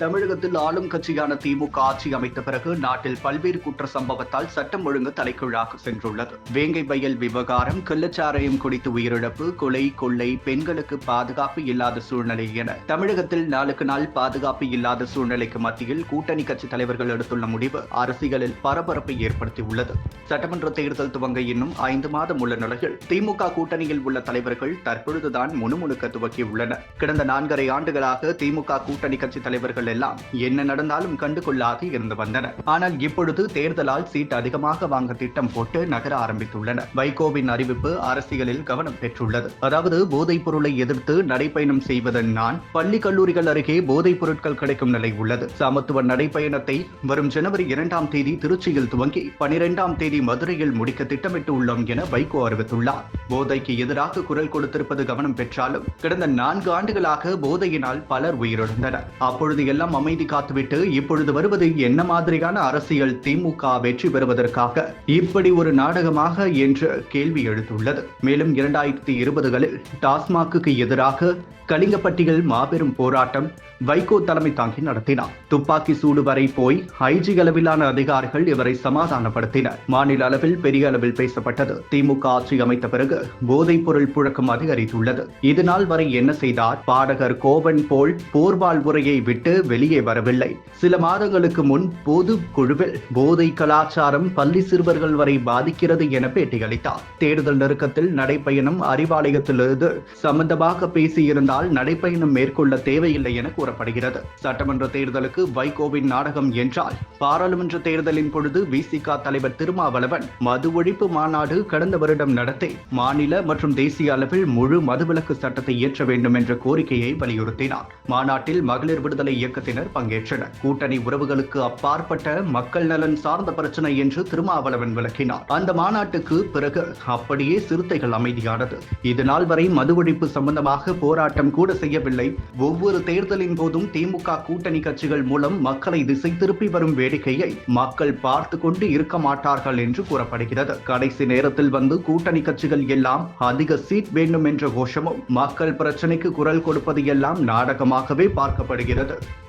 தமிழகத்தில் ஆளும் கட்சியான திமுக ஆட்சி அமைத்த பிறகு நாட்டில் பல்வேறு குற்ற சம்பவத்தால் சட்டம் ஒழுங்கு தலைக்குழாக சென்றுள்ளது. வேங்கை வயல் விவகாரம் கள்ளச்சாராயம் குடித்து உயிரிழப்பு கொலை கொள்ளை பெண்களுக்கு பாதுகாப்பு இல்லாத சூழ்நிலை என தமிழகத்தில் நாளுக்கு நாள் பாதுகாப்பு இல்லாத சூழ்நிலைக்கு மத்தியில் கூட்டணி கட்சி தலைவர்கள் எடுத்துள்ள முடிவு அரசியலில் பரபரப்பை ஏற்படுத்தியுள்ளது. சட்டமன்ற தேர்தல் துவங்க இன்னும் ஐந்து மாதம் உள்ள நிலையில் திமுக கூட்டணியில் உள்ள தலைவர்கள் தற்பொழுதுதான் முணுமுணுக்க துவக்கியுள்ளனர். கடந்த நான்கரை ஆண்டுகளாக திமுக கூட்டணி கட்சி தலைவர்கள் மக்கள் எல்லாம் என்ன நடந்தாலும் கண்டுகொள்ளாது இருந்து வந்தனர் ஆனால் இப்பொழுது தேர்தலால் சீட் அதிகமாக வாங்க திட்டம் போட்டு நகர ஆரம்பித்துள்ளனர் வைகோவின் அறிவிப்பு அரசியலில் கவனம் பெற்றுள்ளது. அதாவது போதைப் பொருளை எதிர்த்து நடைப்பயணம் செய்வதன் நான் பள்ளி கல்லூரிகள் அருகே போதைப் பொருட்கள் கிடைக்கும் நிலை உள்ளது. சமத்துவ நடைப்பயணத்தை வரும் ஜனவரி இரண்டாம் தேதி திருச்சியில் துவங்கி பனிரெண்டாம் தேதி மதுரையில் முடிக்க திட்டமிட்டு உள்ளோம் என வைகோ அறிவித்துள்ளார். போதைக்கு எதிராக குரல் கொடுத்திருப்பது கவனம் பெற்றாலும் கடந்த நான்கு ஆண்டுகளாக போதையினால் பலர் உயிரிழந்தனர். அப்பொழுது எல்லாம் அமைதி காத்துவிட்டு இப்பொழுது வருவது என்ன மாதிரியான அரசியல் திமுக வெற்றி பெறுவதற்காக? இப்படி ஒரு நாடகமாக என்று கேள்வி எழுந்துள்ளது. மேலும் இரண்டாயிரத்தி இருபதுகளில் டாஸ்மாக்கு எதிராக கலிங்கப்பட்டியில் மாபெரும் போராட்டம் வைகோ தலைமை தாங்கி நடத்தினார். துப்பாக்கி சூடு வரை போய் ஐஜி அளவிலான அதிகாரிகள் இவரை சமாதானப்படுத்தினர். மாநில அளவில் பெரிய அளவில் பேசப்பட்டது. திமுக ஆட்சி அமைத்த பிறகு போதைப் பொருள் புழக்கம் அதிகரித்துள்ளது. இதனால் வரை என்ன செய்தார்? பாடகர் கோவன் போல் போர்வால் உரையை விட்டு வெளியே வரவில்லை. சில மாதங்களுக்கு முன் பொது குழுவில் போதை கலாச்சாரம் பள்ளி சிறுவர்கள் வரை பாதிக்கிறது என பேட்டியளித்தார். தேர்தல் நெருக்கத்தில் நடைப்பயணம் அறிவாலயத்திலிருந்து சம்பந்தமாக பேசியிருந்தால் நடைப்பயணம் மேற்கொள்ள தேவையில்லை என கூறப்படுகிறது. சட்டமன்ற தேர்தலுக்கு வைகோவின் நாடகம் என்றால் பாராளுமன்ற தேர்தலின் பொழுது விசிக தலைவர் திருமாவளவன் மது ஒழிப்பு மாநாடு கடந்த வருடம் நடத்தி மாநில மற்றும் தேசிய அளவில் முழு மதுவிலக்கு சட்டத்தை இயற்ற வேண்டும் என்ற கோரிக்கையை வலியுறுத்தினார். மாநாட்டில் மகளிர் விடுதலை இயக்கத்தினர் பங்கேற்றனர். கூட்டணி உறவுகளுக்கு அப்பாற்பட்ட மக்கள் நலன் சார்ந்த பிரச்சனை என்று திருமாவளவன் விளக்கினார். அந்த மாநாட்டுக்கு பிறகு அப்படியே சிறுத்தைகள் அமைதியானது. இது வரை மது ஒழிப்பு சம்பந்தமாக போராட்டம் கூட செய்யவில்லை. ஒவ்வொரு தேர்தலின் போதும் திமுக கூட்டணி கட்சிகள் மூலம் மக்களை திசை திருப்பி வரும் வேடிக்கையை மக்கள் பார்த்து கொண்டு இருக்க மாட்டார்கள் என்று கூறப்படுகிறது. கடைசி நேரத்தில் வந்து கூட்டணி கட்சிகள் எல்லாம் அதிக சீட் வேண்டும் என்ற கோஷமும் மக்கள் பிரச்சனைக்கு குரல் கொடுப்பது எல்லாம் நாடகமாகவே பார்க்கப்படுகிறது.